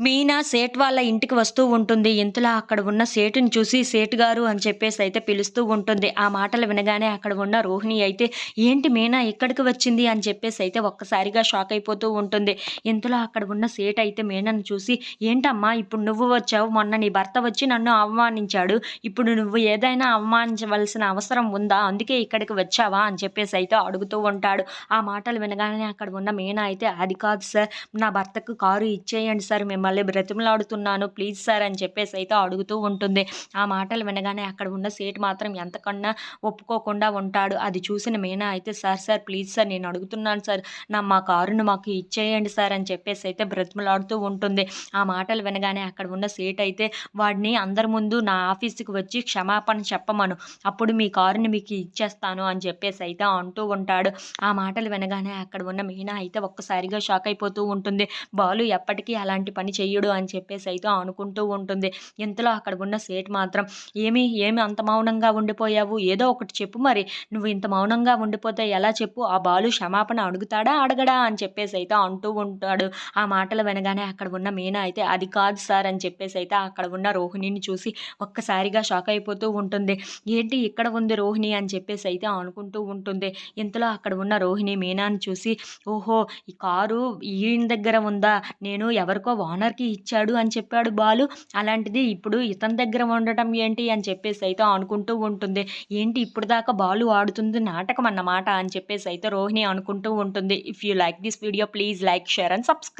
మీనా సేట్ వాళ్ళ ఇంటికి వస్తూ ఉంటుంది. ఇంతలో అక్కడ ఉన్న సేటుని చూసి సేటు గారు అని చెప్పేసి అయితే పిలుస్తూ ఉంటుంది. ఆ మాటలు వినగానే అక్కడ ఉన్న రోహిణి అయితే ఏంటి మీనా ఇక్కడికి వచ్చింది? అని చెప్పేసి అయితే ఒక్కసారిగా షాక్ అయిపోతూ ఉంటుంది. ఇంతలో అక్కడ ఉన్న సేట్ అయితే మీనాను చూసి ఏంటమ్మా ఇప్పుడు నువ్వు వచ్చావు. మొన్న నీ భర్త వచ్చి నన్ను అవమానించాడు. ఇప్పుడు నువ్వు ఏదైనా అవమానించవలసిన అవసరం ఉందా? అందుకే ఇక్కడికి వచ్చావా? అని చెప్పేసి అయితే అడుగుతూ ఉంటాడు. ఆ మాటలు వినగానే అక్కడ ఉన్న మీనా అయితే అది కాదు సార్. నా భర్తకు కారు ఇచ్చేయండి సార్. మిమ్మల్ని మళ్ళీ బ్రతిమలాడుతున్నాను ప్లీజ్ సార్ అని చెప్పేసి అయితే అడుగుతూ ఉంటుంది. ఆ మాటలు వినగానే అక్కడ ఉన్న సీట్ మాత్రం ఎంతకన్నా ఒప్పుకోకుండా ఉంటాడు. అది చూసిన మీనా అయితే సార్ సార్ ప్లీజ్ సార్ నేను అడుగుతున్నాను సార్ నా మా కారును మాకు ఇచ్చేయండి సార్ అని చెప్పేసి అయితే బ్రతిమలాడుతూ ఉంటుంది. ఆ మాటలు వినగానే అక్కడ ఉన్న సీట్ అయితే వాడిని అందరి ముందు నా ఆఫీస్కి వచ్చి క్షమాపణ చెప్పమను. అప్పుడు మీ కారుని మీకు ఇచ్చేస్తాను అని చెప్పేసి అయితే అంటూ ఉంటాడు. ఆ మాటలు వినగానే అక్కడ ఉన్న మీనా అయితే ఒక్కసారిగా షాక్ అయిపోతూ ఉంటుంది. బాలు ఎప్పటికీ అలాంటి పని చెయ్యడు అని చెప్పేసి అయితే అనుకుంటూ ఉంటుంది. ఇంతలో అక్కడ ఉన్న సేట్ మాత్రం ఏమి ఏమి అంత మౌనంగా ఉండిపోయావు? ఏదో ఒకటి చెప్పు మరి. నువ్వు ఇంత మౌనంగా ఉండిపోతే ఎలా చెప్పు? ఆ బాలు క్షమాపణ అడుగుతాడా అడగడా? అని చెప్పేసి అయితే అంటూ ఉంటాడు. ఆ మాటలు వినగానే అక్కడ ఉన్న మీనా అయితే అది కాదు సార్ అని చెప్పేసి అయితే అక్కడ ఉన్న రోహిణిని చూసి ఒక్కసారిగా షాక్ అయిపోతూ ఉంటుంది. ఏంటి ఇక్కడ ఉంది రోహిణి? అని చెప్పేసి అయితే అనుకుంటూ ఉంటుంది. ఇంతలో అక్కడ ఉన్న రోహిణి మీనాని చూసి ఓహో ఈ కారు ఈయన దగ్గర ఉందా? నేను ఎవరికో ఓనర్ గారికి ఇచ్చాడు అని చెప్పాడు బాలు. అలాంటిది ఇప్పుడు ఇతని దగ్గర ఉండటం ఏంటి అని చెప్పేసి అయితే అనుకుంటూ ఉంటుంది. ఏంటి ఇప్పుడు దాకా బాలు ఆడుతుంది నాటకం అన్నమాట అని చెప్పేసి అయితే రోహిణి అనుకుంటూ ఉంటుంది. If you like this video please like share and subscribe